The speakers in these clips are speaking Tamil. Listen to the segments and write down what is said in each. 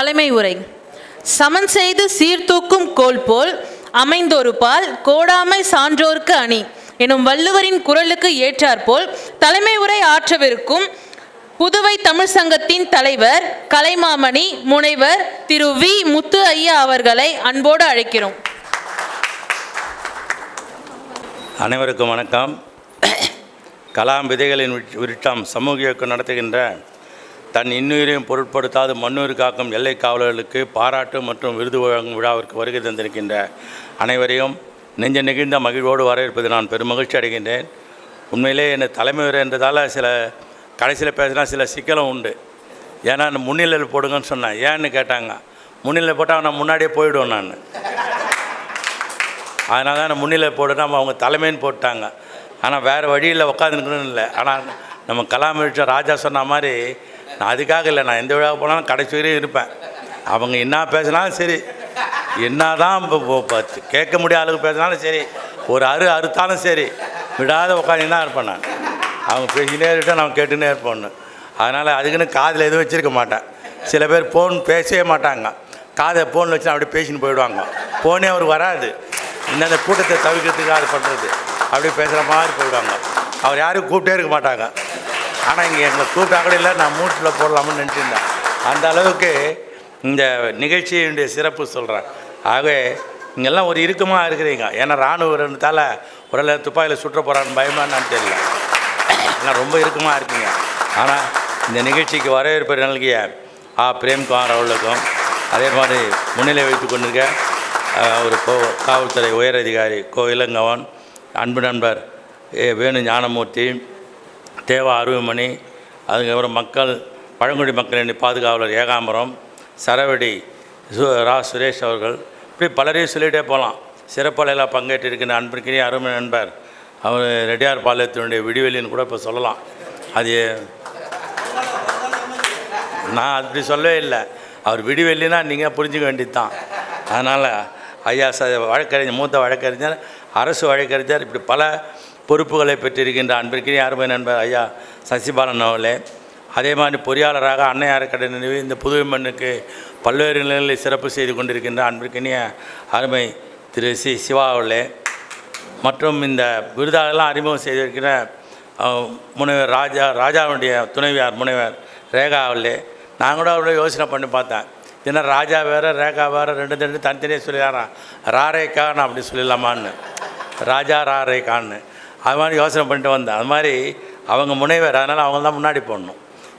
தலைமை உரை. சமன் செய்து சீர்தூக்கும் கோல் போல் அமைந்தொரு பால் கோடாமை சான்றோர்க்கு அணி எனும் வள்ளுவரின் குரலுக்கு ஏற்றாற்போல் தலைமை உரை ஆற்றவிருக்கும் புதுவை தமிழ் சங்கத்தின் தலைவர் கலைமாமணி முனைவர் திரு வி. முத்து ஐயா அவர்களை அன்போடு அழைக்கிறோம். அனைவருக்கும் வணக்கம். கலாம் விதைகளின் விருட்- சமூக இயக்கம் நடத்துகின்ற தன் இன்னுயிரையும் பொருட்படுத்தாது மண்ணுயிர் காக்கும் எல்லை காவலர்களுக்கு பாராட்டு மற்றும் விருது வழங்கும் விழாவிற்கு வருகை தந்திருக்கின்ற அனைவரையும் நெஞ்ச நெகிழ்ந்த மகிழ்வோடு வரவேற்பது நான் பெருமகிழ்ச்சி அடைகின்றேன். உண்மையிலே என்னை தலைமை என்றதால் சில கடைசியில் பேசினா சில சிக்கலும் உண்டு. ஏன்னா அந்த முன்னிலையில் போடுங்கன்னு சொன்னேன் ஏன்னு கேட்டாங்க. முன்னிலை போட்டால் நான் முன்னாடியே போயிடுவேன் நான். அதனால தான் நான் முன்னிலை போடுனா அவங்க தலைமைன்னு போட்டாங்க. ஆனால் வேறு வழியில் உட்காந்துருக்கணும்னு இல்லை. ஆனால் நம்ம கலாம் ராஜா சொன்ன மாதிரி நான் அதுக்காக இல்லை நான் எந்த விழாவுக்கு போனாலும் கடைசி வரையும் இருப்பேன். அவங்க என்ன பேசினாலும் சரி. என்ன தான் இப்போ கேட்க முடியாத அளவுக்கு பேசினாலும் சரி. ஒரு அறு அறுத்தாலும் சரி. விடாத உட்காந்து தான் இருப்பேன் நான்? அவங்க பேசினே இருக்கட்டும் நான் கேட்டுனே இருப்போம்னு அதனால் அதுக்குன்னு காதில் எதுவும் வச்சுருக்க மாட்டேன். சில பேர் ஃபோன் பேசவே மாட்டாங்க. காதை ஃபோனில் வச்சு அப்படியே பேசின்னு போயிடுவாங்க. ஃபோனே அவர் வராது. இன்னும் அந்த கூட்டத்தை தவிர்க்கிறதுக்கு அது பண்ணுறது அப்படியே பேசுகிற மாதிரி போயிடுவாங்க. அவர் யாரும் கூப்பிட்டே இருக்க மாட்டாங்க. ஆனால் இங்கே எங்களை கூப்பிட்டா கூட இல்லை நான் மூட்டில் போடலாம்னு நினச்சிருந்தேன் அந்த அளவுக்கு இந்த நிகழ்ச்சியினுடைய சிறப்பு சொல்கிறேன் ஆகவே இங்கெல்லாம் ஒரு இறுக்கமாக இருக்கிறீங்க. ஏன்னா இராணுவ வீரனத்தால் உடலை துப்பாக்கியில் சுற்ற போகிறான்னு பயமா என்னன்னு தெரியல. எல்லாம் ரொம்ப இறுக்கமாக இருக்கீங்க. ஆனால் இந்த நிகழ்ச்சிக்கு வரவேற்பு நல்கிய ஆ. பிரேம்குமார் அவர்களுக்கும் அதே மாதிரி முன்னிலை வைத்து கொண்டிருக்க ஒரு கோ காவல்துறை உயர் அதிகாரி கோ. இளங்கவன் அன்பு நண்பர் வேணு ஞானமூர்த்தி தேவா அருவமணி அதுக்கப்புறம் மக்கள் பழங்குடி மக்களின் பாதுகாவலர் ஏகாம்பரம் சரவடி சு ரா சுரேஷ் அவர்கள். இப்படி பலரையும் சொல்லிகிட்டே போகலாம். சிறப்பாளையில் பங்கேற்றிருக்கிற அன்பிற்கினிய அருமை நண்பர் அவர் ரெட்டியார் பாளையத்தினுடைய விடிவெளின்னு கூட இப்போ சொல்லலாம். அது நான் அப்படி சொல்லவே இல்லை. அவர் விடிவெள்ளினா நீங்கள் புரிஞ்சுக்க வேண்டியது தான் அதனால் ஐயா ச வழக்கறிஞர் மூத்த வழக்கறிஞர் அரசு வழக்கறிஞர் இப்படி பல பொறுப்புகளை பெற்றிருக்கின்ற அன்பிற்கினிய அருமை நண்பர் ஐயா சசிபாலன் அவர்களே அதே மாதிரி பொறியாளராக அன்னையார் கடை நிறுவி இந்த புதுவை மண்ணுக்கு பல்வேறு நிலைகளில் சிறப்பு செய்து கொண்டிருக்கின்ற அன்பிற்கினிய அருமை திரு சி சிவா அவர்களே மற்றும் இந்த விருதாளெல்லாம் அறிமுகம் செய்திருக்கிற முனைவர் ராஜா ராஜாவுடைய துணைவியார் முனைவர் ரேகா அவர்களே நான் கூட அவ்வளோ யோசனை பண்ணி பார்த்தேன். ஏன்னா ராஜா வேறு ரேகா வேறு ரெண்டு ரெண்டு தனித்தனியாக சொல்லிடுறான் ரா நான் அப்படி சொல்லிடலாமான்னு. ராஜா ராரேக்கான்னு அது மாதிரி யோசனை பண்ணிட்டு வந்தேன். அது மாதிரி அவங்க முனைவர் அதனால் அவங்க தான் முன்னாடி போடணும்.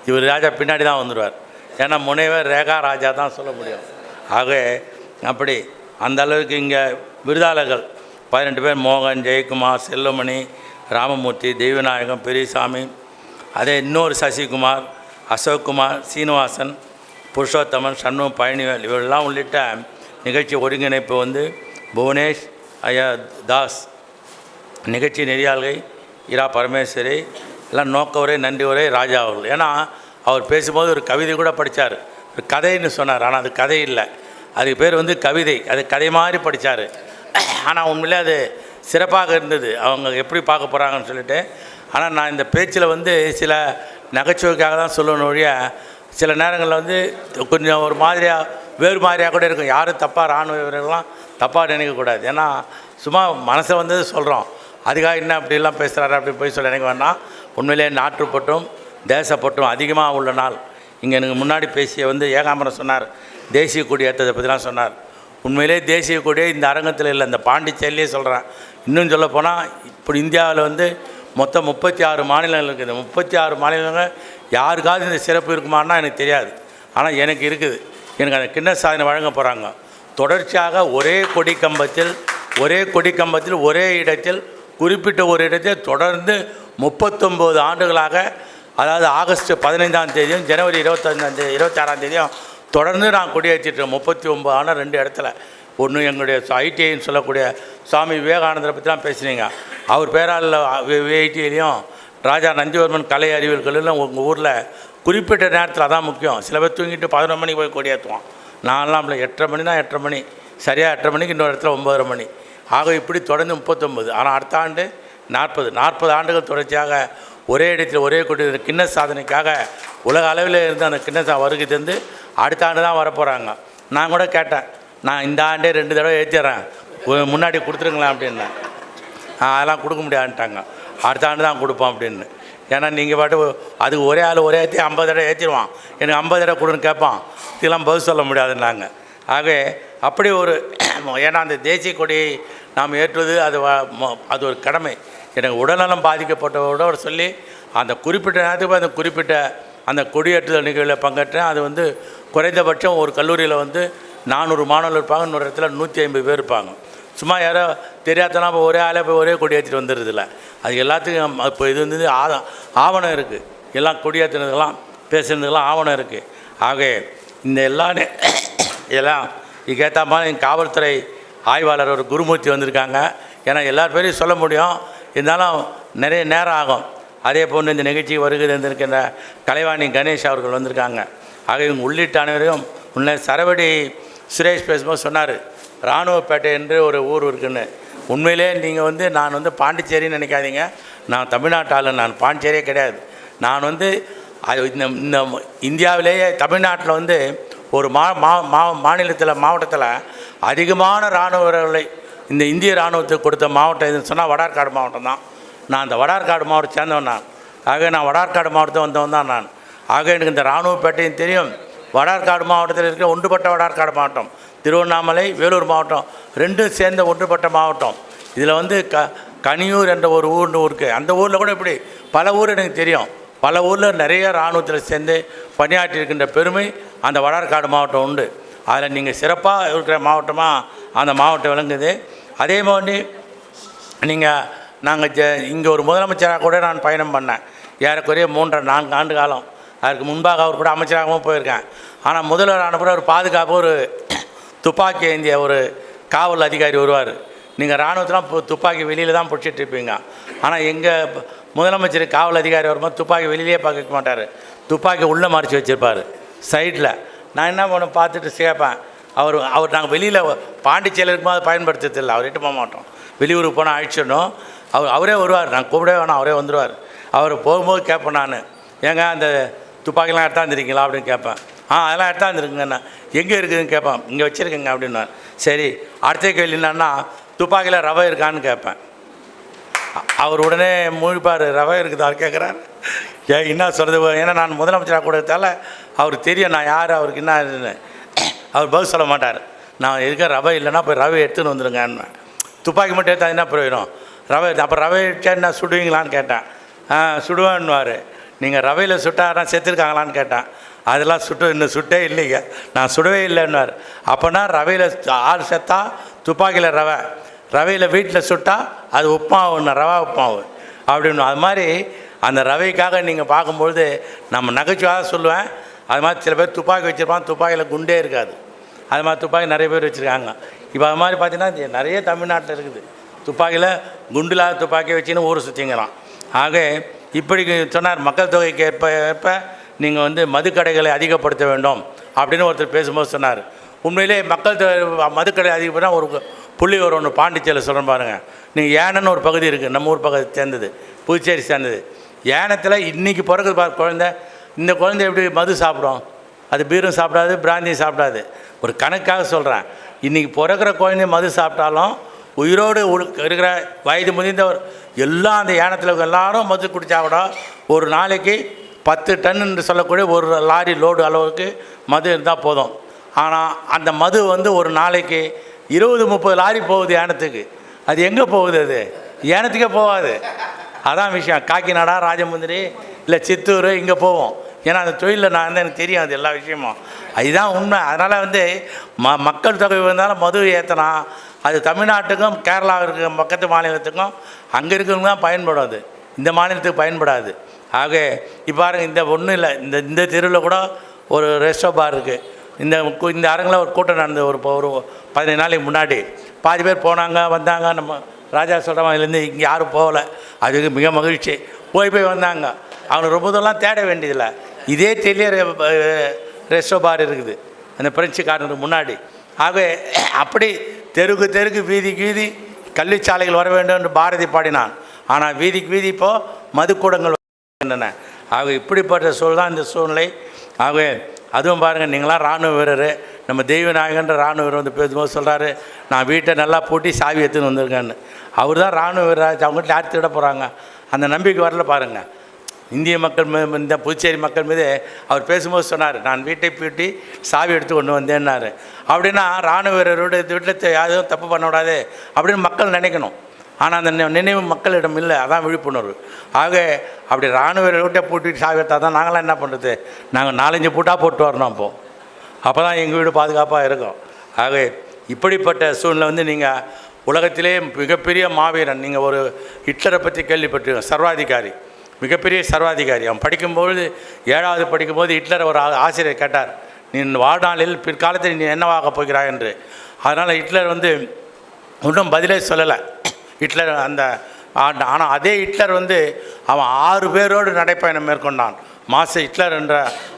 இவர் ராஜா பின்னாடி தான் வந்துடுவார் ஏன்னா முனைவர் ரேகா ராஜா தான் சொல்ல முடியும். ஆகவே அப்படி அந்த அளவுக்கு இங்கே விருதாளர்கள். பதினெட்டு பேர் மோகன் ஜெயக்குமார் செல்லுமணி ராமமூர்த்தி தெய்வநாயகம் பெரியசாமி அதே இன்னொரு சசிகுமார் அசோக்குமார் சீனிவாசன் புருஷோத்தமன் சண்முகம் பழனிவேல் இவரெல்லாம் உள்ளிட்ட நிகழ்ச்சி ஒருங்கிணைப்பு வந்து புவனேஷ் ஐயா தாஸ் நிகழ்ச்சி நெறியாள்கை இரா பரமேஸ்வரி எல்லாம் நோக்கவரே நன்றி ஒரே ராஜா அவர்கள். ஏன்னா அவர் பேசும்போது ஒரு கவிதை கூட படித்தார் ஒரு கதைன்னு சொன்னார் ஆனால் அது கதை இல்லை. அதுக்கு பேர் வந்து கவிதை. அது கதை மாதிரி படித்தார் ஆனால் உண்மையிலே அது சிறப்பாக இருந்தது. அவங்க எப்படி பார்க்க போகிறாங்கன்னு சொல்லிட்டு. ஆனால் நான் இந்த பேச்சில் வந்து சில நகைச்சுவைக்காக தான் சொல்லணும் ஒழிய சில நேரங்களில் வந்து கொஞ்சம் ஒரு மாதிரியாக வேறு மாதிரியாக கூட இருக்கும். யாரும் தப்பாக இராணுவ வீரர்கள்லாம் தப்பாக நினைக்கக்கூடாது. ஏன்னா சும்மா மனசை வந்து சொல்கிறோம் அதுக்காக என்ன அப்படிலாம் பேசுகிறாரு அப்படி போய் சொல்ல எனக்கு வேணாம். உண்மையிலே நாட்டுப்பட்டும் தேசப்பட்டும் அதிகமாக உள்ள நாள். இங்கே எனக்கு முன்னாடி பேசிய வந்து ஏகாம்பரம் சொன்னார் தேசிய கொடி ஏற்றதை பற்றிலாம் சொன்னார். உண்மையிலே தேசிய கொடியே இந்த அரங்கத்தில் இல்லை இந்த பாண்டிச்சேரியிலே சொல்கிறேன் இன்னும் சொல்ல போனால் இப்படி இந்தியாவில் வந்து மொத்தம் முப்பத்தி ஆறு மாநிலங்கள் இருக்குது. முப்பத்தி ஆறு மாநிலங்கள் யாருக்காவது இந்த சிறப்பு இருக்குமான்னா எனக்கு தெரியாது. ஆனால் எனக்கு இருக்குது. எனக்கு அந்த கிண்ண சாதனை வழங்க போகிறாங்க தொடர்ச்சியாக ஒரே கொடி கம்பத்தில் ஒரே கொடி கம்பத்தில் ஒரே இடத்தில் குறிப்பிட்ட ஒரு இடத்தை தொடர்ந்து முப்பத்தொம்போது ஆண்டுகளாக அதாவது ஆகஸ்ட் பதினைந்தாம் தேதியும் ஜனவரி இருபத்தஞ்சாம் தேதி இருபத்தாறாம் தேதியும் தொடர்ந்து நான் கொடியேற்றிட்டேன் முப்பத்தி ஒம்பது ஆனால் ரெண்டு இடத்துல. ஒன்று எங்களுடைய ஐடிஐன்னு சொல்லக்கூடிய சுவாமி விவேகானந்தரை பற்றிலாம் பேசுனீங்க. அவர் பேரால் ஐடிஐலையும் ராஜா நந்திவர்மன் கலை அறிவியல் கல்லூரியில் உங்கள் ஊரில் குறிப்பிட்ட நேரத்தில் அதான் முக்கியம். சில பேர் தூங்கிட்டு பதினொரு மணிக்கு போய் கொடியேற்றுவோம் நான்லாம் இல்லை எட்டரை மணி தான் எட்டரை மணி. சரியாக எட்டரை மணிக்கு இன்னொரு இடத்துல ஒம்பதரை மணி. ஆக இப்படி தொடர்ந்து முப்பத்தொம்பது. ஆனால் அடுத்த ஆண்டு நாற்பது. நாற்பது ஆண்டுகள் தொடர்ச்சியாக ஒரே இடத்தில் ஒரே கொடி கிண்ண சாதனைக்காக உலக அளவில் இருந்து அந்த கிண்ண சா வருகை தந்து அடுத்த ஆண்டு தான் வரப்போகிறாங்க நான் கூட கேட்டேன் நான் இந்த ஆண்டே ரெண்டு தடவை ஏற்றிடுறேன் முன்னாடி கொடுத்துருங்களேன் அப்படின்னேன். ஆ, அதெல்லாம் கொடுக்க முடியாதுன்ட்டாங்க. அடுத்த ஆண்டு தான் கொடுப்போம் அப்படின்னு ஏன்னா நீங்கள் பாட்டு அது ஒரே ஆள் ஒரே ஏற்றி ஐம்பது தடவை ஏற்றிடுவான் எனக்கு ஐம்பது தடவை கொடுன்னு கேட்பான். இதெல்லாம் பதில் சொல்ல முடியாதுன்னாங்க. ஆக அப்படி ஒரு ஏன்னா அந்த தேசிய கொடியை நாம் ஏற்றுவது அது ம- அது ஒரு கடமை. எனக்கு உடல்நலம் பாதிக்கப்பட்டவரோட சொல்லி அந்த குறிப்பிட்ட நேரத்துக்கு அந்த குறிப்பிட்ட அந்த கொடியேற்றுதல் நிகழ்வில் பங்கேற்றேன். அது வந்து குறைந்தபட்சம் ஒரு கல்லூரியில் வந்து நானூறு மாணவர்கள் இருப்பாங்க இன்னொரு இடத்துல நூற்றி ஐம்பது பேர் இருப்பாங்க. சும்மா யாரோ தெரியாதனா இப்போ ஒரே ஆளே போய் ஒரே கொடி ஏற்றிட்டு வந்துடுறதில்ல. அது எல்லாத்துக்கும் இப்போ இது வந்து ஆத ஆவணம் இருக்குது எல்லாம் கொடியேற்றுனதுக்கெல்லாம் பேசுனதுக்கெல்லாம் ஆவணம் இருக்குது ஆக இந்த எல்லா இதெல்லாம் இதுக்கேற்ற மாதிரி காவல்துறை ஆய்வாளர் ஒரு குருமூர்த்தி வந்திருக்காங்க. ஏன்னா எல்லார் பேரையும் சொல்ல முடியும். இருந்தாலும் நிறைய நேரம் ஆகும். அதே போன்று இந்த நிகழ்ச்சி வருகிறது தந்திருக்கின்ற கலைவாணி கணேஷ் அவர்கள் வந்திருக்காங்க. ஆக இவங்க உள்ளிட்ட அனைவரையும் முன்னே சரவடி சுரேஷ் பேசும்போது சொன்னார் இராணுவப்பேட்டை என்று ஒரு ஊர் இருக்குன்னு. உண்மையிலே நீங்கள் வந்து நான் வந்து பாண்டிச்சேரின்னு நினைக்காதீங்க. நான் தமிழ்நாட்டு நான் பாண்டிச்சேரியே கிடையாது. நான் வந்து அது இந்த இந்த இந்தியாவிலேயே தமிழ்நாட்டில் வந்து ஒரு மா மா மா மாநிலத்தில் மாவட்டத்தில் அதிகமான இராணுவ வீரர்களை இந்த இந்திய இராணுவத்துக்கு கொடுத்த மாவட்டம் எதுன்னு சொன்னால் வடார்காடு மாவட்டம் தான். நான் அந்த வடார்காடு மாவட்டம் சேர்ந்தவன் நான். ஆக நான் வடார்காடு மாவட்டத்தை வந்தவன் தான் நான். ஆக எனக்கு இந்த இராணுவப்பேட்டையும் தெரியும். வடார்காடு மாவட்டத்தில் இருக்கிற ஒன்றுபட்ட வடார்காடு மாவட்டம் திருவண்ணாமலை வேலூர் மாவட்டம் ரெண்டும் சேர்ந்த ஒன்றுபட்ட மாவட்டம். இதில் வந்து க கனியூர் என்ற ஒரு ஊர்னு ஊருக்கு. அந்த ஊரில் கூட இப்படி பல ஊர் எனக்கு தெரியும். பல ஊரில் நிறைய இராணுவத்தில் சேர்ந்து பணியாற்றி இருக்கின்ற பெருமை அந்த வடார்காடு மாவட்டம் உண்டு. அதில் நீங்கள் சிறப்பாக இருக்கிற மாவட்டமாக அந்த மாவட்டம் விளங்குது. அதே மாதிரி நீங்கள் நாங்கள் ஜ இங்கே ஒரு முதலமைச்சராக கூட நான் பயணம் பண்ணேன். ஏறக்குறைய மூன்றரை நான்கு ஆண்டு காலம். அதற்கு முன்பாக அவர் கூட அமைச்சராகவும் போயிருக்கேன். ஆனால் முதல்வர் ஆன கூட ஒரு பாதுகாப்பு ஒரு துப்பாக்கி ஏந்திய ஒரு காவல் அதிகாரி வருவார். நீங்கள் இராணுவத்தெலாம் துப்பாக்கி வெளியில் தான் பிடிச்சிட்டு இருப்பீங்க. ஆனால் எங்கள் முதலமைச்சர் காவல் அதிகாரி வரும்போது துப்பாக்கி வெளியிலே பார்க்க மாட்டார். துப்பாக்கி உள்ளே மறைச்சி வச்சுருப்பார். சைடில். நான் என்ன பண்ண பார்த்துட்டு சேர்ப்பேன் அவர் அவர் நாங்கள் வெளியில் பாண்டிச்சேரியில் இருக்கும்போது பயன்படுத்துறதில்லை அவர் போக மாட்டோம். வெளியூருக்கு போனால் அழிச்சிடணும் அவர் அவரே வருவார். நான் கூப்பிடவே வேணாம். அவரே வந்துடுவார் அவர் போகும்போது கேட்பேன் நான். ஏங்க அந்த துப்பாக்கிலாம் எடுத்தாந்துருக்கீங்களா அப்படின்னு கேட்பேன். ஆ அதெல்லாம் எடுத்தாந்துருக்குங்கண்ணா எங்கே இருக்குதுன்னு கேட்பேன். இங்கே வச்சுருக்கேங்க அப்படின்னு சரி அடுத்த கேள்வி என்னன்னா துப்பாக்கியில் ரவை இருக்கான்னு கேட்பேன். அவர் உடனே மூழ்கிப்பார் ரவை இருக்குதா? கேட்குறாரு. ஏ என்ன சொல்கிறது ஏன்னா நான் முதலமைச்சராக கொடுத்ததால அவருக்கு தெரியும் நான் யார் அவருக்கு என்ன அவர் பதில் சொல்ல மாட்டார். நான் இருக்க ரவை இல்லைன்னா போய் ரவை எடுத்துன்னு வந்துடுங்கன்னு துப்பாக்கி மட்டும் எடுத்தா என்ன போயிடும் ரவை அப்போ ரவை எடுத்தா என்ன சுடுவீங்களான்னு கேட்டேன். ஆ சுடுவேன்னுவார். நீங்கள் ரவையில் சுட்டாரா செத்துருக்காங்களான்னு கேட்டேன். அதெல்லாம் சுட்டு இன்னும் சுட்டே இல்லைங்க. நான் சுடவே இல்லைன்னுவார். அப்போனா ரவையில் ஆள் செத்தா துப்பாக்கியில் ரவை. ரவையில் வீட்டில் சுட்டா அது உப்புமாவுன்னு ரவா உப்புமாவு. அப்படின்னு அது மாதிரி அந்த ரவைக்காக நீங்கள் பார்க்கும்பொழுது நம்ம நகைச்சுவாக சொல்லுவேன். அது மாதிரி சில பேர் துப்பாக்கி வச்சுருப்பான் துப்பாக்கியில் குண்டே இருக்காது. அது மாதிரி துப்பாக்கி நிறைய பேர் வச்சுருக்காங்க. இப்போ அது மாதிரி பார்த்தீங்கன்னா இது நிறைய தமிழ்நாட்டில் இருக்குது. துப்பாக்கியில் குண்டில்லாத துப்பாக்கி வச்சுன்னு ஊர் சுற்றிங்கிறான் ஆக இப்படி சொன்னார் மக்கள் தொகைக்கு ஏற்ப ஏற்ப நீங்கள் வந்து மதுக்கடைகளை அதிகப்படுத்த வேண்டும் அப்படின்னு ஒருத்தர் பேசும்போது சொன்னார். உண்மையிலே மக்கள் தொகை மதுக்கடை அதிகப்படுத்தா ஒரு புள்ளி ஒரு ஒன்று பாண்டிச்சேரியில் சொல்கிறேன் பாருங்கள் நீங்கள் ஏனன்னு ஒரு பகுதி இருக்குது நம்ம ஊர் பகுதி சேர்ந்தது புதுச்சேரி சேர்ந்தது. ஏனத்தில் இன்றைக்கி பிறகு பா குழந்தை இந்த குழந்தை எப்படி மது சாப்பிடும்? அது பீரும் சாப்பிடாது பிராந்தியும் சாப்பிடாது. ஒரு கணக்காக சொல்கிறேன் இன்றைக்கி பிறக்கிற குழந்தை மது சாப்பிட்டாலும் உயிரோடு இருக்கிற வயது முதிர்ந்தவர் எல்லாம் அந்த ஏனத்தில் எல்லாரும் மது குடித்தா கூட ஒரு நாளைக்கு பத்து டன் என்று சொல்லக்கூடிய ஒரு லாரி லோடு அளவுக்கு மது இருந்தால் போதும். ஆனால் அந்த மது வந்து ஒரு நாளைக்கு இருபது முப்பது லாரி போகுது ஏனத்துக்கு. அது எங்கே போகுது அது? ஏனத்துக்கே போகாது. அதான் விஷயம். காக்கிநாடா ராஜமுந்திரி இல்லை சித்தூர் இங்கே போவோம். ஏன்னா அந்த தொழிலில் நான் வந்து எனக்கு தெரியும் அது எல்லா விஷயமும். அதுதான் உண்மை. அதனால் வந்து ம மக்கள் தொகை வந்தாலும் மது ஏற்றினா அது தமிழ்நாட்டுக்கும் கேரளா இருக்க பக்கத்து மாநிலத்துக்கும் அங்கே இருக்கிறவங்க தான் பயன்படும் அது. இந்த மாநிலத்துக்கு பயன்படாது. ஆக இப்போ பாருங்கள் இந்த ஒன்றும் இல்லை. இந்த இந்த தெருவில் கூட ஒரு ரெஸ்டோ பார் இருக்குது இந்த கு- இந்த அரங்கில் ஒரு கூட்டம் நடந்தது. ஒரு இப்போ ஒரு பதினைந்து நாளைக்கு முன்னாடி. பாதி பேர் போனாங்க வந்தாங்க நம்ம ராஜா சொல்கிறவன் இதுலேருந்து இங்கே யாரும் போகலை. அதுக்கு மிக மகிழ்ச்சி. போய் போய் வந்தாங்க. அவங்க ரொம்ப தூரம்லாம் தேட வேண்டியதில்லை. இதே தெரிய ரெஸ்டோ பார் இருக்குது. அந்த பிரெஞ்சுக்காரனுக்கு முன்னாடி. ஆக அப்படி தெருக்கு தெருக்கு வீதிக்கு வீதி கல்விச்சாலைகள் வர வேண்டும் என்று பாரதி பாடினான். ஆனால் வீதிக்கு வீதி இப்போது மதுக்கூடங்கள் வருகின்றன ஆக இப்படிப்பட்ட சூழ் தான் இந்த சூழ்நிலை. ஆகவே அதுவும் பாருங்கள் நீங்களாம் இராணுவ வீரர். நம்ம தெய்வநாயகன்ற இராணுவ வீரர் வந்து பேசும்போது சொல்கிறாரு நான் வீட்டை நல்லா பூட்டி சாவி எடுத்துன்னு வந்திருக்கேன்னு. அவர் தான் இராணுவ வீரராஜ் அவங்ககிட்ட யார் திட போகிறாங்க அந்த நம்பிக்கை வரல பாருங்கள் இந்திய மக்கள் மீது இந்த புதுச்சேரி மக்கள் மீது அவர் பேசும்போது சொன்னார் நான் வீட்டை பூட்டி சாவி எடுத்து கொண்டு வந்தேன்னாரு. அப்படின்னா இராணுவ வீரரோட வீட்டில் யாரும் தப்பு பண்ணக்கூடாது அப்படின்னு மக்கள் நினைக்கணும். ஆனால் அந்த நி- நினைவு மக்களிடம் இல்லை. அதான் விழிப்புணர்வு. ஆக அப்படி இராணுவ வீரர்கிட்ட வீட்டை சாவி எடுத்தால் தான் நாங்களாம் என்ன பண்ணுறது நாங்கள் நாலஞ்சு பூட்டாக போட்டு வரணும் அப்போது அப்போ தான் எங்கள் வீடு பாதுகாப்பாக இருக்கும். ஆக இப்படிப்பட்ட சூழ்நிலை வந்து நீங்கள் உலகத்திலே மிகப்பெரிய மாவீரன் நீங்கள் ஒரு ஹிட்லரை பற்றி கேள்விப்பட்டிருக்கோம் சர்வாதிகாரி மிகப்பெரிய சர்வாதிகாரி. அவன் படிக்கும்போது ஏழாவது படிக்கும்போது ஹிட்லர் ஒரு ஆசிரியர் கேட்டார் நீ வாழ்நாளில் பிற்காலத்தில் நீ என்னவாக போகிறாய்? என்று. அதனால் ஹிட்லர் வந்து ஒன்றும் பதிலே சொல்லலை. ஹிட்லர் அந்த ஆனால் அதே ஹிட்லர் வந்து அவன் ஆறு பேரோடு நடைப்பயணம் மேற்கொண்டான். மாச ஹிட்லர் என்ற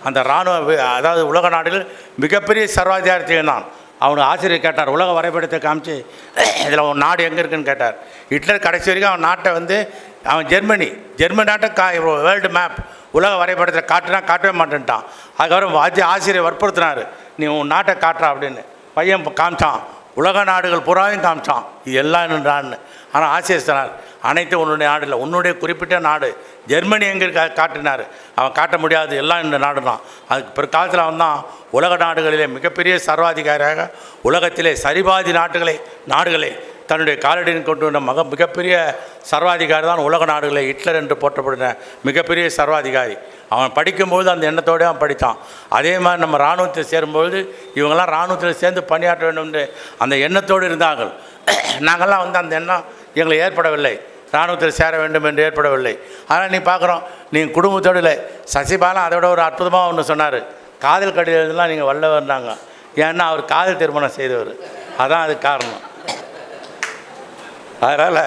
அந்த இராணுவ அதாவது உலக நாடுகள் மிகப்பெரிய சர்வாதிகாரத்தையும் தான். அவனுக்கு ஆசிரியர் கேட்டார் உலக வரைபடத்தை காமிச்சு இதில் உன் நாடு எங்கே இருக்குன்னு கேட்டார். ஹிட்லர் கடைசி வரைக்கும் அவன் நாட்டை வந்து அவன் ஜெர்மனி ஜெர்மனி நாட்டை கா வேர்ல்டு மேப் உலக வரைபடத்தில் காட்டுனா காட்டவே மாட்டேன்ட்டான். அதுக்கப்புறம் வாஜி ஆசிரியர் வற்புறுத்தினார் நீ உன் நாட்டை காட்டுறா அப்படின்னு. பையன் காமிச்சான் உலக நாடுகள் புறாவையும் காமிச்சான் இது எல்லாம் என்னன்றான்னு ஆனால் ஆசிரியர் சொன்னார் அனைத்து உன்னுடைய நாடு உன்னுடைய குறிப்பிட்ட நாடு. ஜெர்மனி எங்கே காட்டினார். அவன் காட்ட முடியாது. எல்லாம் இந்த நாடு தான் அதுக்கு பிற்காலத்தில் அவன் தான் உலக நாடுகளிலே மிகப்பெரிய சர்வாதிகாரியாக உலகத்திலே சரிபாதி நாட்டுகளை நாடுகளை தன்னுடைய காலடியில் கொண்டு வந்த மக மிகப்பெரிய சர்வாதிகாரி தான் உலக நாடுகளை ஹிட்லர் என்று போற்றப்படுற மிகப்பெரிய சர்வாதிகாரி. அவன் படிக்கும்போது அந்த எண்ணத்தோடு அவன் படித்தான். அதே மாதிரி நம்ம இராணுவத்தில் சேரும்பொழுது இவங்கெல்லாம் இராணுவத்தில் சேர்ந்து பணியாற்ற வேண்டும் என்று அந்த எண்ணத்தோடு இருந்தார்கள். நாங்கள்லாம் வந்து அந்த எண்ணம் எங்களுக்கு ஏற்படவில்லை. இராணுவத்தில் சேர வேண்டும் என்று ஏற்படவில்லை. ஆனால் நீ பார்க்குறோம் நீங்கள் குடும்பத்தோடு இல்லை. சசிபாலா அதோட ஒரு அற்புதமாக ஒன்று சொன்னார். காதல் கடிதெல்லாம் நீங்கள் வல்லவர்னாங்க ஏன்னா அவர் காதல் திருமணம் செய்தவர். அதான் அது காரணம். அதனால்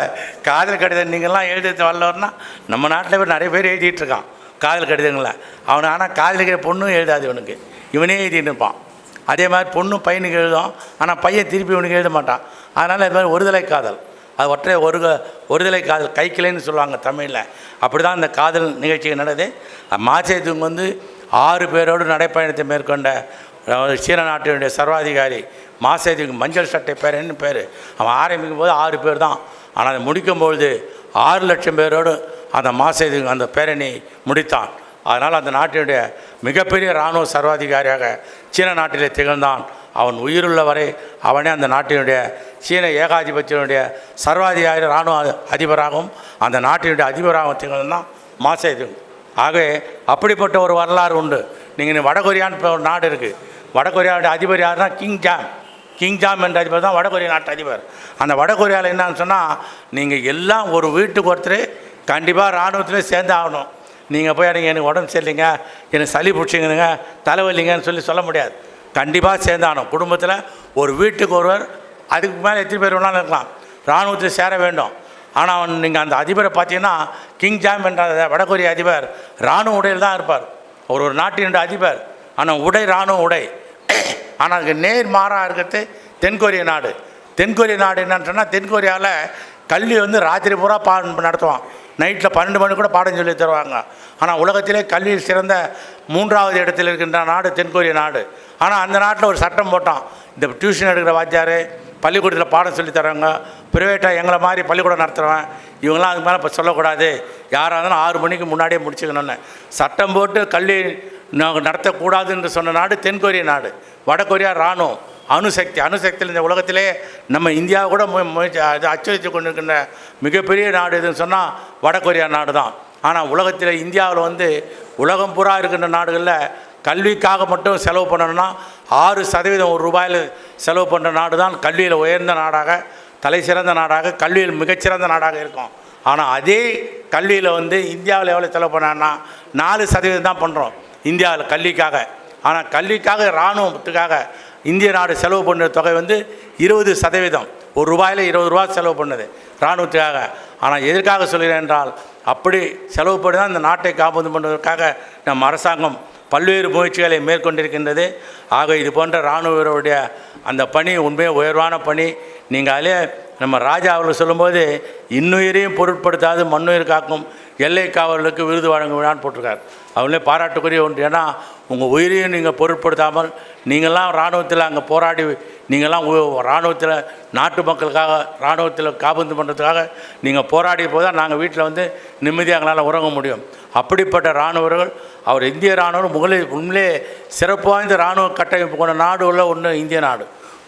காதல் கடிதம் நீங்கள்லாம் எழுதி வரலன்னா நம்ம நாட்டில் இப்போ நிறைய பேர் எழுதிட்டு இருக்கான் காதல் கடிதங்களை. அவனை ஆனால் காதலிக்கிற பொண்ணும் எழுதாது இவனுக்கு. இவனே எழுதிட்டு இருப்பான். அதே மாதிரி பொண்ணும் பையனுக்கு எழுதும். ஆனால் பையன் திருப்பி இவனுக்கு எழுத மாட்டான். அதனால் இது மாதிரி ஒருதலை காதல். அது ஒற்றை ஒரு ஒருதலை காதல் கைக்கிளைன்னு சொல்லுவாங்க தமிழில். அப்படி தான் இந்த காதல் நிகழ்ச்சி நடந்தது. மாசேதுங்க வந்து ஆறு பேரோடு நடைப்பயணத்தை மேற்கொண்ட சீன நாட்டினுடைய சர்வாதிகாரி மாசேதுக்கு மஞ்சள் சட்டை பேர் என்ன பேர்? அவன் ஆரம்பிக்கும் போது ஆறு பேர் தான். ஆனால் அதை முடிக்கும்பொழுது ஆறு லட்சம் பேரோடு அந்த மாசேதுக்கு அந்த பேரணி முடித்தான். அதனால் அந்த நாட்டினுடைய மிகப்பெரிய இராணுவ சர்வாதிகாரியாக சீன நாட்டிலே திகழ்ந்தான். அவன் உயிருள்ள வரை அவனே அந்த நாட்டினுடைய சீன ஏகாதிபத்தியனுடைய சர்வாதிகாரி இராணுவ அதிபராகவும் அந்த நாட்டினுடைய அதிபராகவும் மாசை இது. ஆகவே அப்படிப்பட்ட ஒரு வரலாறு உண்டு. நீங்கள் வடகொரியான்னு ஒரு நாடு இருக்குது வடகொரியாவுடைய அதிபர் யாருன்னா கிங் ஜாம். கிங் ஜாம் என்ற அதிபர் தான் வடகொரிய நாட்டு அதிபர். அந்த வடகொரியாவில் என்னன்னு சொன்னால் நீங்கள் எல்லாம் ஒரு வீட்டுக்கு ஒருத்தர் கண்டிப்பாக இராணுவத்திலே சேர்ந்து ஆகணும். நீங்கள் போய் எனக்கு எனக்கு உடம்பு சரியில்லைங்க எனக்கு சளி பிடிச்சிங்கனுங்க தலைவலிங்கன்னு சொல்லி சொல்ல முடியாது. கண்டிப்பாக சேர்ந்து ஆகணும். குடும்பத்தில் ஒரு வீட்டுக்கு ஒருவர் அதுக்கு மேலே எத்தனை பேர் வேணாலும் இருக்கலாம். இராணுவத்தில் சேர வேண்டும். ஆனால் அவன் நீங்கள் அந்த அதிபரை பார்த்தீங்கன்னா கிங் ஜாம் என்ற வடகொரிய அதிபர் இராணுவ உடையில் தான் இருப்பார். ஒரு ஒரு நாட்டினுடைய அதிபர். ஆனால் உடை இராணுவ உடை. ஆனால் அதுக்கு நேர் மாறாக இருக்கிறது தென்கொரிய நாடு. தென்கொரிய நாடு என்னன்னு சொன்னால் தென்கொரியாவில் கல்வி வந்து ராத்திரி பூரா பா நடத்துவான். நைட்டில் பன்னெண்டு மணி கூட பாடம் சொல்லி தருவாங்க. ஆனால் உலகத்திலே கல்வியில் சிறந்த மூன்றாவது இடத்தில் இருக்கின்ற நாடு தென்கொரிய நாடு. ஆனால் அந்த நாட்டில் ஒரு சட்டம் போட்டான். இந்த டியூஷன் எடுக்கிற வாத்தியார் பள்ளிக்கூடத்தில் பாடம் சொல்லி தராங்க ப்ரைவேட்டாக எங்களை மாதிரி பள்ளிக்கூடம் நடத்துகிறவன் இவங்களாம் அதுக்கு மேலே இப்போ சொல்லக்கூடாது. யாராக இருந்தாலும் ஆறு மணிக்கு முன்னாடியே முடிச்சுக்கணும்னு. சட்டம் போட்டு கல்வி நாங்கள் நடத்தக்கூடாது என்று சொன்ன நாடு தென்கொரிய நாடு. வடகொரியா இராணுவம். அணுசக்தி அணுசக்தியில் இந்த உலகத்திலே நம்ம இந்தியா கூட மு- முயற்சி அது அச்சுறுத்தி கொண்டிருக்கின்ற மிகப்பெரிய நாடு எதுன்னு சொன்னால் வடகொரியா நாடு தான். ஆனால் உலகத்தில் இந்தியாவில் வந்து உலகம் பூரா இருக்கின்ற நாடுகளில் கல்விக்காக மட்டும் செலவு பண்ணணும்னா ஆறு சதவீதம் ஒரு ரூபாயில் செலவு பண்ணுற நாடு தான் கல்வியில் உயர்ந்த நாடாக தலை சிறந்த நாடாக கல்வியில் மிகச்சிறந்த நாடாக இருக்கும். ஆனால் அதே கல்வியில் வந்து இந்தியாவில் எவ்வளோ செலவு பண்ணான்னா நாலு சதவீதம் தான் பண்ணுறோம் இந்தியாவில் கல்விக்காக. ஆனால் கல்விக்காக இராணுவத்துக்காக இந்திய நாடு செலவு பண்ணுற தொகை வந்து இருபது சதவீதம். ஒரு ரூபாயில் இருபது ரூபா செலவு பண்ணுது இராணுவத்துக்காக. ஆனால் எதற்காக சொல்கிறேன் என்றால் அப்படி செலவு பண்ணி தான் இந்த நாட்டை காப்பது பண்ணுவதற்காக நம் அரசாங்கம் பல்வேறு முயற்சிகளை மேற்கொண்டிருக்கின்றது. ஆக இது போன்ற இராணுவருடைய அந்த பணி உண்மையை உயர்வான பணி. நீங்கள் அதிலே நம்ம ராஜா அவர்கள் சொல்லும்போது இன்னுயிரையும் பொருட்படுத்தாது மண்ணுயிர் காக்கும் எல்லை காவலர்களுக்கு விருது வழங்க விழான்னு போட்டிருக்கார். அவங்களே பாராட்டுக்குரிய ஒன்று. ஏன்னா உங்கள் உயிரையும் நீங்கள் பொருட்படுத்தாமல் நீங்களாம் இராணுவத்தில் அங்கே போராடி நீங்கள்லாம் இராணுவத்தில் நாட்டு மக்களுக்காக இராணுவத்தில் காபந்து பண்ணுறதுக்காக நீங்கள் போராடிய போது தான் நாங்கள் வீட்டில் வந்து நிம்மதியாக எங்களால் உறங்க முடியும். அப்படிப்பட்ட இராணுவர்கள் அவர் இந்திய இராணுவம் முகலில் உண்மையிலே சிறப்பு வாய்ந்த இராணுவ கட்டமைப்பு கொண்ட நாடு உள்ள ஒன்று இந்திய நாடு.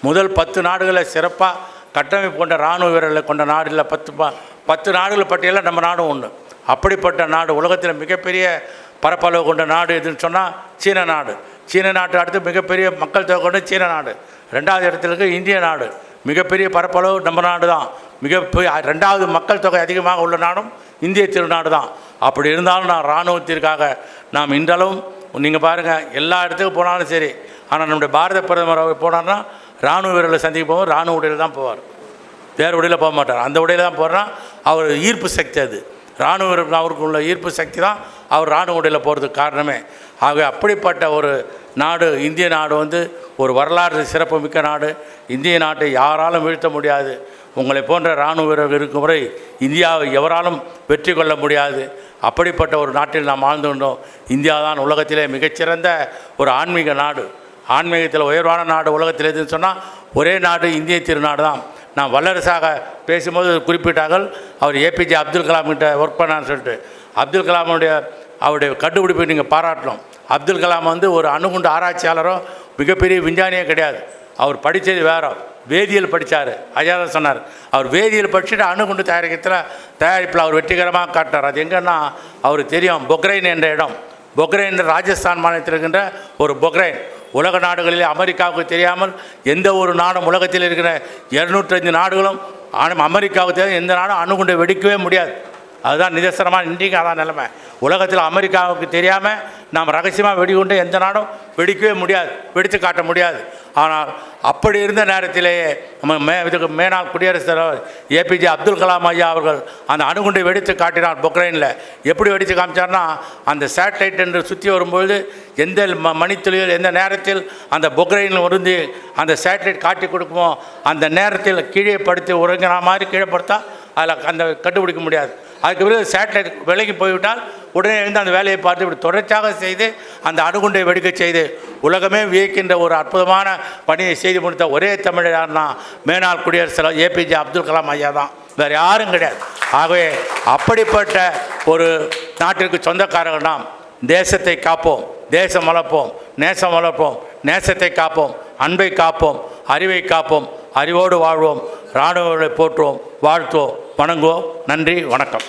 முதல் பத்து நாடுகளை சிறப்பாக கட்டமைப்பு கொண்ட இராணுவ வீரர்களை கொண்ட நாடு இல்லை பத்து ப பத்து நாடுகள் பட்டியலில் நம்ம நாடும் ஒன்று அப்படிப்பட்ட நாடு உலகத்தில் மிகப்பெரிய பரப்பளவு கொண்ட நாடு எதுன்னு சொன்னால் சீன நாடு. சீன நாட்டு அடுத்து மிகப்பெரிய மக்கள் தொகை கொண்ட சீன நாடு. ரெண்டாவது இடத்துல இருக்கு இந்திய நாடு. மிகப்பெரிய பரப்பளவு நம்ம நாடு தான் மிக ரெண்டாவது மக்கள் தொகை அதிகமாக உள்ள நாடும் இந்திய திருநாடு தான் அப்படி இருந்தாலும் நான் இராணுவத்திற்காக நாம் இன்றளவும் நீங்கள் பாருங்கள் எல்லா இடத்துக்கும் போனாலும் சரி ஆனால் நம்முடைய பாரத பிரதமர் அவர் போனார்னா இராணுவ வீரர்களை சந்திக்க போவார் இராணுவ உடையில் தான் போவார். வேறு உடையில் போக மாட்டார். அந்த உடையில் தான் போகிறனா அவர் ஈர்ப்பு சக்தி அது. இராணுவ வீரர்கள் அவருக்கு உள்ள ஈர்ப்பு சக்தி தான் அவர் இராணுவ உடையில் போகிறதுக்கு காரணமே. ஆக அப்படிப்பட்ட ஒரு நாடு இந்திய நாடு வந்து ஒரு வரலாறு சிறப்புமிக்க நாடு. இந்திய நாட்டை யாராலும் வீழ்த்த முடியாது. உங்களை போன்ற இராணுவ வீரர்கள் இருக்கும் வரை இந்தியாவை எவராலும் வெற்றி கொள்ள முடியாது. அப்படிப்பட்ட ஒரு நாட்டில் நாம் வாழ்ந்து கொண்டோம் இந்தியா தான் உலகத்திலே மிகச்சிறந்த ஒரு ஆன்மீக நாடு. ஆன்மீகத்தில் உயர்வான நாடு உலகத்தில் எதுன்னு சொன்னால் ஒரே நாடு இந்திய திருநாடு தான். நான் வல்லரசாக பேசும்போது குறிப்பிட்டார்கள் அவர் ஏபிஜே அப்துல் கலாம் கிட்ட ஒர்க் பண்ணான்னு சொல்லிட்டு. அப்துல் கலாமுடைய அவருடைய கண்டுபிடிப்பை நீங்கள் பாராட்டணும். அப்துல் கலாம் வந்து ஒரு அணுகுண்டு ஆராய்ச்சியாளரோ மிகப்பெரிய விஞ்ஞானியே கிடையாது. அவர் படித்தது வேறு. வேதியியல் படித்தார் அஜாதா சொன்னார். அவர் வேதியியல் படிச்சுட்டு அணுகுண்டு தயாரிக்கிறதுல தயாரிப்பில் அவர் வெற்றிகரமாக காட்டினார். அது எங்கன்னா அவருக்கு தெரியும். பொக்ரைன் என்ற இடம். பொக்ரைன் ராஜஸ்தான் மாநிலத்தில் இருக்கின்ற ஒரு பொக்ரைன். உலக நாடுகளில் அமெரிக்காவுக்கு தெரியாமல் எந்த ஒரு நாடும் உலகத்தில் இருக்கிற இரநூற்றஞ்சு நாடுகளும் ஆனால் அமெரிக்காவுக்கு தெரியாத எந்த நாடும் அணுகுண்டை வெடிக்கவே முடியாது. அதுதான் நிதர்சனமாக இன்றைக்கு அதான் நிலைமை. உலகத்தில் அமெரிக்காவுக்கு தெரியாமல் நாம் ரகசியமாக வெடிகுண்டு எந்த நாடும் வெடிக்கவே முடியாது வெடித்து காட்ட முடியாது. ஆனால் அப்படி இருந்த நேரத்திலேயே நம்ம மே இதுக்கு மேனால் குடியரசுத் தலைவர் ஏபிஜே அப்துல் கலாம் ஐயா அவர்கள் அந்த அணுகுண்டை வெடித்து காட்டினார் பொக்ரைனில். எப்படி வெடித்து காமிச்சார்னா அந்த சேட்டலைட் என்று சுற்றி வரும்பொழுது எந்த ம மணித்துளியில் எந்த நேரத்தில் அந்த பொக்ரைனில் உருந்து அந்த சேட்டலைட் காட்டி கொடுக்குமோ அந்த நேரத்தில் கீழே படுத்து உறங்கின மாதிரி கீழே படுத்தா அதில் அந்த கண்டுபிடிக்க முடியாது. அதுக்கு பிறகு சேட்டலைட் விலகி போய்விட்டால் உடனே எழுந்து அந்த வேலையை பார்த்து இப்படி தொடர்ச்சியாக செய்து அந்த அணுகுண்டை வெடிக்க செய்து உலகமே வியக்கின்ற ஒரு அற்புதமான பணியை செய்து முடித்த ஒரே தமிழர் யாருன்னா மேனாள் குடியரசு தலைவர் ஏபிஜே அப்துல் கலாம் ஐயா தான். வேறு யாரும் கிடையாது. ஆகவே அப்படிப்பட்ட ஒரு நாட்டிற்கு சொந்தக்காரர்கள் நாம் தேசத்தை காப்போம் தேசம் வளர்ப்போம் நேசம் வளர்ப்போம் நேசத்தை காப்போம் அன்பை காப்போம் அறிவை காப்போம் அறிவோடு வாழ்வோம் இராணுவங்களை போற்றுவோம் வாழ்த்துவோம். வணங்குவோம். நன்றி வணக்கம்.